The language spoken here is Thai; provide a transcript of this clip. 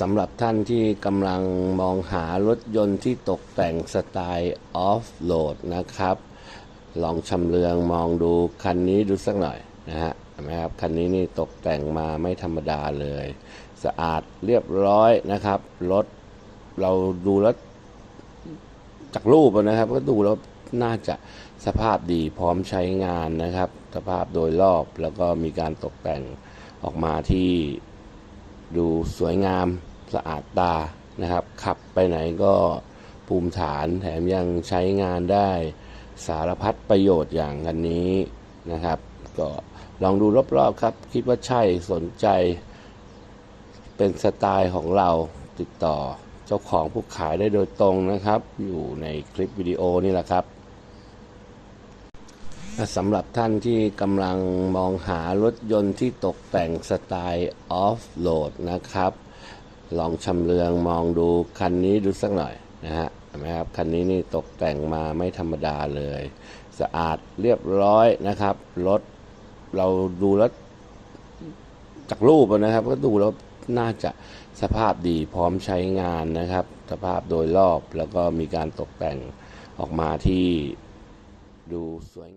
สำหรับท่านที่กำลังมองหารถยนต์ที่ตกแต่งสไตล์ออฟโหลดนะครับ ลองชำเลืองมองดูคันนี้ดูสักหน่อยนะฮะเห็นไหมครับคันนี้นี่ตกแต่งมาไม่ธรรมดาเลย สะอาดเรียบร้อยนะครับ รถเราดูแล้วจากรูปนะครับ ก็ดูแล้วน่าจะสภาพดีพร้อมใช้งานนะครับ สภาพโดยรอบแล้วก็มีการตกแต่งออกมาที่ ดูสวยงามสะอาดตานะครับ ขับไปไหนก็ภูมิฐานแถมยังใช้งานได้สารพัดประโยชน์อย่างคันนี้นะครับ ก็ลองดูรอบๆครับ คิดว่าใช่สนใจ เป็นสไตล์ของเราติดต่อเจ้าของผู้ขายได้โดยตรงนะครับ อยู่ในคลิปวิดีโอนี่แหละครับ สำหรับท่านที่กำลังมองหารถยนต์ที่ตกแต่งสไตล์ออฟโหลดนะครับ ลองชำเลืองมองดูคันนี้ดูสักหน่อยนะฮะเห็นไหมครับ คันนี้นี่ตกแต่งมาไม่ธรรมดาเลย สะอาดเรียบร้อยนะครับ รถเราดูแล้วจากรูปนะครับ ก็ดูแล้วน่าจะสภาพดีพร้อมใช้งานนะครับ สภาพโดยรอบแล้วก็มีการตกแต่งออกมาที่ดูสวย